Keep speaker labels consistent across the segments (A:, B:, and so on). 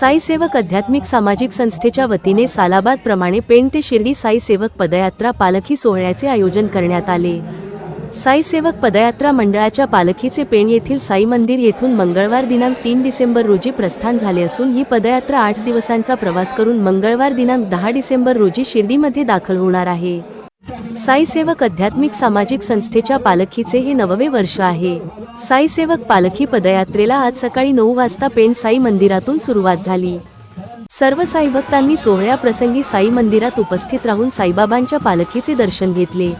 A: साईसेवक अध्यात्मिक आध्यात्मिक सामाजिक संस्थेच्या वतीने सालाबाद प्रमाणे पेण ते शिर्डी साईसेवक पदयात्रा पालखी सोहळ्याचे आयोजन करण्यात आले. साईसेवक पदयात्रा मंडळाच्या पालखीचे पेण येथील साई मंदिर येथून मंगळवार दिनांक तीन डिसेंबर रोजी प्रस्थान झाले असून ही पदयात्रा आठ दिवसांचा प्रवास करून मंगळवार दिनांक दहा डिसेंबर रोजी शिर्डीमध्ये दाखल होणार आहे. साईसेवक अध्यात्मिक आध्यात्मिक सामाजिक संस्थेच्या पालखीचे हे नववे वर्ष आहे. साईसेवक पालखी पदयात्रेला आज सकाळी नऊ वाजता पेण साई मंदिरातून सुरुवात झाली. सर्व साई भक्तांनी सोहळ्याप्रसंगी साई मंदिरात उपस्थित राहून साईबाबांच्या पालखीचे दर्शन घेतले.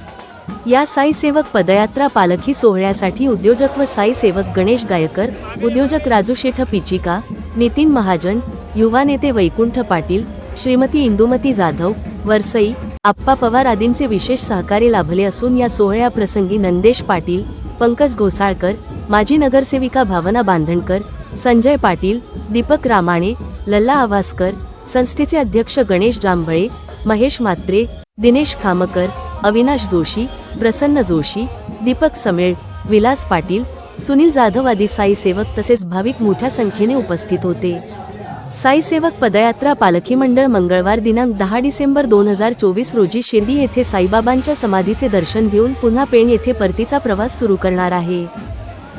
A: या साईसेवक पदयात्रा पालखी सोहळ्यासाठी उद्योजक व साईसेवक गणेश गायकर उद्योजक राजू शेठ पिचिका नितीन महाजन युवा नेते वैकुंठ पाटील श्रीमती इंदुमती जाधव वरसई आप्पा पवार आदींचे विशेष सहकार्य लाभले असून या सोहळ्याप्रसंगी नंदेश पाटील पंकज घोसाळकर माजी नगरसेविका भावना बांधणकर संजय पाटील दीपक रामाणे लल्ला आवासकर संस्थेचे अध्यक्ष गणेश जांभळे महेश मात्रे दिनेश खामकर अविनाश जोशी प्रसन्न जोशी दीपक समेळ विलास पाटील सुनील जाधव आदी साई सेवक तसेच भाविक मोठ्या संख्येने उपस्थित होते. साईसेवक पदयात्रा पालखी मंडळ मंगळवार दिनांक दहा डिसेंबर दोन हजार चोवीस रोजी शिर्डी येथे साईबाबांच्या समाधीचे दर्शन घेऊन पुन्हा पेण येथे परतीचा प्रवास सुरू करणार आहे.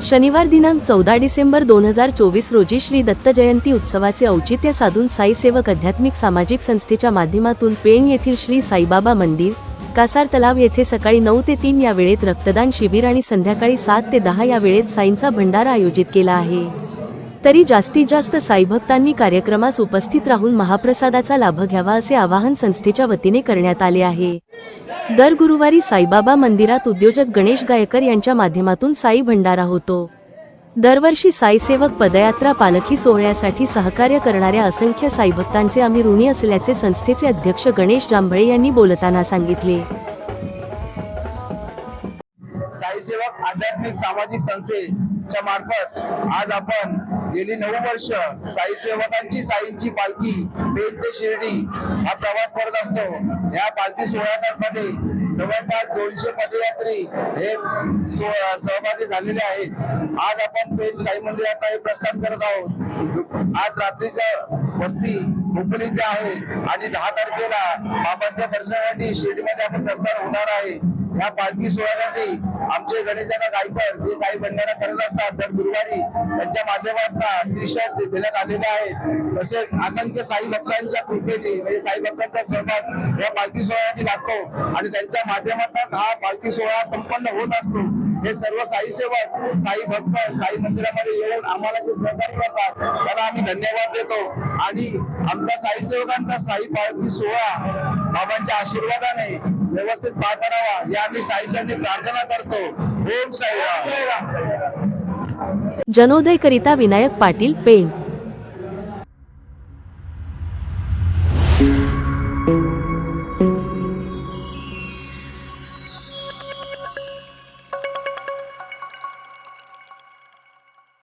A: शनिवार दिनांक चौदा डिसेंबर दोन हजार चोवीस रोजी श्री दत्त जयंती उत्सवाचे औचित्य साधून साईसेवक आध्यात्मिक सामाजिक संस्थेच्या माध्यमातून पेण येथील श्री साईबाबा मंदिर कासार तलाव येथे सकाळी नऊ ते तीन या वेळेत रक्तदान शिबिर आणि संध्याकाळी सात ते दहा या वेळेत साईंचा भंडारा आयोजित केला आहे. तरी जास्तीत जास्त साईभक्तांनी कार्यक्रमास उपस्थित राहून महाप्रसादाचा लाभ घ्यावा असे आवाहन संस्थेच्या वतीने करण्यात आले आहे. दर गुरुवारी साईबाबा मंदिरात उद्योजक गणेश गायकर यांच्या माध्यमातून साई भंडारा होतो. दरवर्षी साईसेवक पदयात्रा पालखी सोहळ्यासाठी सहकार्य करणाऱ्या असंख्य साईभक्तांचे आम्ही ऋणी असल्याचे संस्थेचे अध्यक्ष गणेश जांभळे यांनी बोलताना सांगितले.
B: साईसेवक आध्यात्मिक सामाजिक संस्थेच्या मार्फत आज आपण गेली नऊ वर्ष साई सेवकांची साईंची पालखी पेठ ते शिर्डी हा प्रवास करत असतो. या पालखी सोहळ्यामध्ये जवळपास दोनशे पदयात्री हे सो- सहभागी झालेले आहेत. आज आपण पेठ साई मंदिरात हे प्रस्थान करत आहोत. आज रात्रीचं वस्ती मुंबईचे आहे आणि दहा तारखेला बाबांच्या दर्शनासाठी शिर्डीमध्ये आपण प्रस्थान होणार आहे. या पालखी सोहळ्यासाठी आमचे गणेशदादा गायकर जे काही भंडारा करत असतात दर गुरुवारी त्यांच्या माध्यमातून टी शर्ट देण्यात आलेले आहेत. तसेच असंख्य साई भक्तांच्या कृपेने म्हणजे साई भक्तांचा सहभाग या पालखी सोहळ्यासाठी लागतो. आणि त्यांच्या माध्यमातून हा पालखी सोहळा संपन्न होत असतो. हे सर्व साई सेवक साई भक्त साई मंदिरामध्ये येऊन आम्हाला जे सहकार्य करतात त्याला आम्ही धन्यवाद देतो. आणि आमच्या साई सेवकांचा साई पाळती सोहळा बाबांच्या आशीर्वादाने व्यवस्थित पार करावा या आम्ही साईसाठी प्रार्थना करतो. ओम साईराम.
A: जनोदय करिता विनायक पाटील पेंट